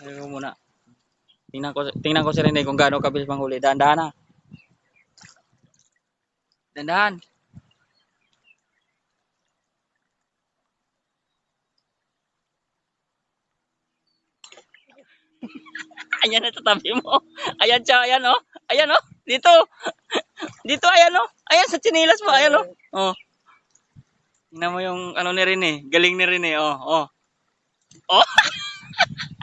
Ayun ko muna. Tingnan ko, tingnan ko si Rene kung gaano kabilis manghuli. Dahan-dahan na. Dahan-dahan. Ayan na tatabi mo. Ayan siya, ayan oh. Ayan oh. Dito. Dito, ayan oh. Ayan sa chinilas mo, ayan oh. Oh. Tingnan mo yung ano ni Rene. Galing ni Rene, oh. Oh. Oh.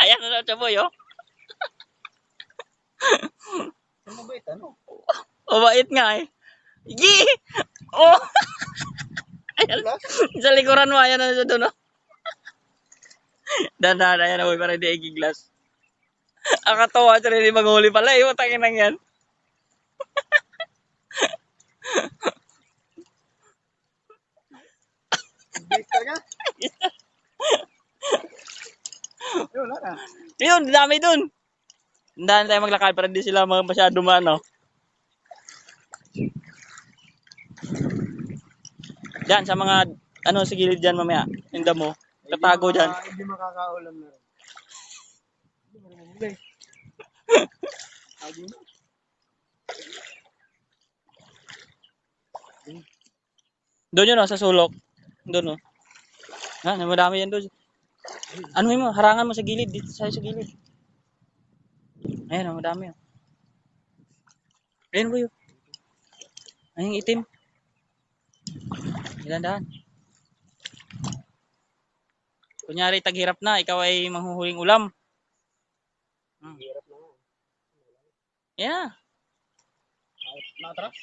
ayan na siya boy, oh. Ano ba ito? Ano? Mabait nga eh. Gi! Oh! ayan. Sa likuran mo, ayan na siya doon, oh. Dahan-dahan, ayan na boy, para hindi igiglas. Ang katawa siya rin maghuli pala, eh. Utangin lang yan. Bait talaga? Yun, dami dun. Dahan tayo maglakad para hindi sila masyado maano. Diyan, sa mga, ano, sa gilid dyan mamaya. Yung damo. Tatago dyan. Hindi maka- Hindi makakaulam na rin. Doon yun, oh, sa sulok. Doon, oh. Ha, madami yan doon. Ano mo, harangan mo sa gilid. Dito sa sa gilid. Ayan, oh, madami, oh. Ayan, boy, oh. Yung itim. Ilan daan. Kunyari, taghirap na, ikaw ay manghuhuling ulam. Hmm. Hirap na. Yeah. Nakatras?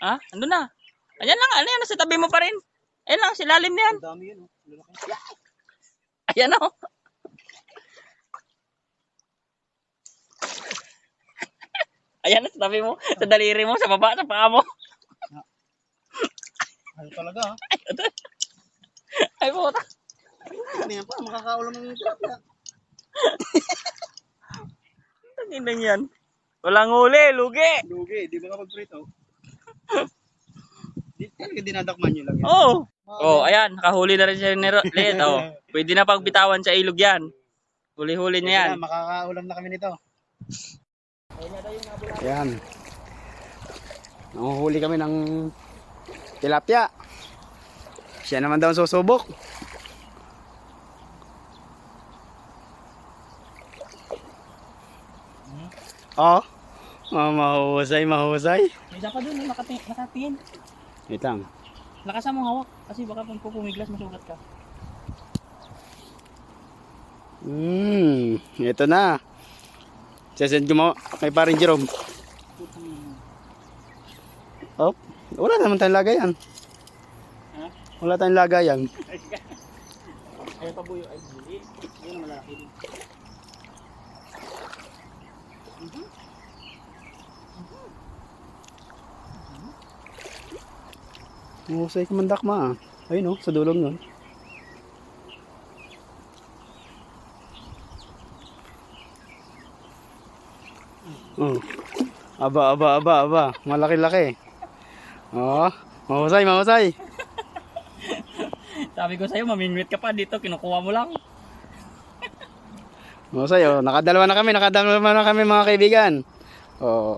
Ha? Andun na. Ayan lang, ano yan, nasa tabi mo pa rin. Ayan lang, silalim na yan. Ang dami yun. Oh. Ayan o. Ayan sa tabi mo. Sa daliri mo, sa baba, sa paa mo. Ano talaga ha? Ay, puta. Ano yan pa? Makakaulam ng tilapia. Tanginang yan. Walang huli, lugi. Lugi. Di ba kapag prito? Di talaga dinadakman nyo lang yan. Oh. Oh, ayan, nakahuli na rin siya ni Let. Oh. Pwede na pagbitawan sa ilog yan. Huli-huli niya yan. Makakaulam na kami nito. Yan. Nanguhuli kami ng tilapia. Siya naman daw susubok. Oh. Oh, mahusay, mahusay. May isa pa dun, nakatingin. nakatingin. Wait lang. Lakasan mo hawak. Kasi baka pag pumiglas, masugat ka. Hmm, ito na. Sesend ko mo kay paring Jerome. Oh, wala naman tayong lagayan. Ha? Wala tayong lagayan. Ay, pabuyo. Ay, huli. Yan malaki din. Mahusay ka mandak ma. Ayun oh, sa dulong yun. Oh. Aba, aba, aba, aba. Malaki-laki. Oh, mahusay, mahusay. Sabi ko sa'yo, mamingwit ka pa dito. Kinukuha mo lang. Mahusay, oh. Nakadalawa na kami, nakadalawa na kami mga kaibigan. Oh.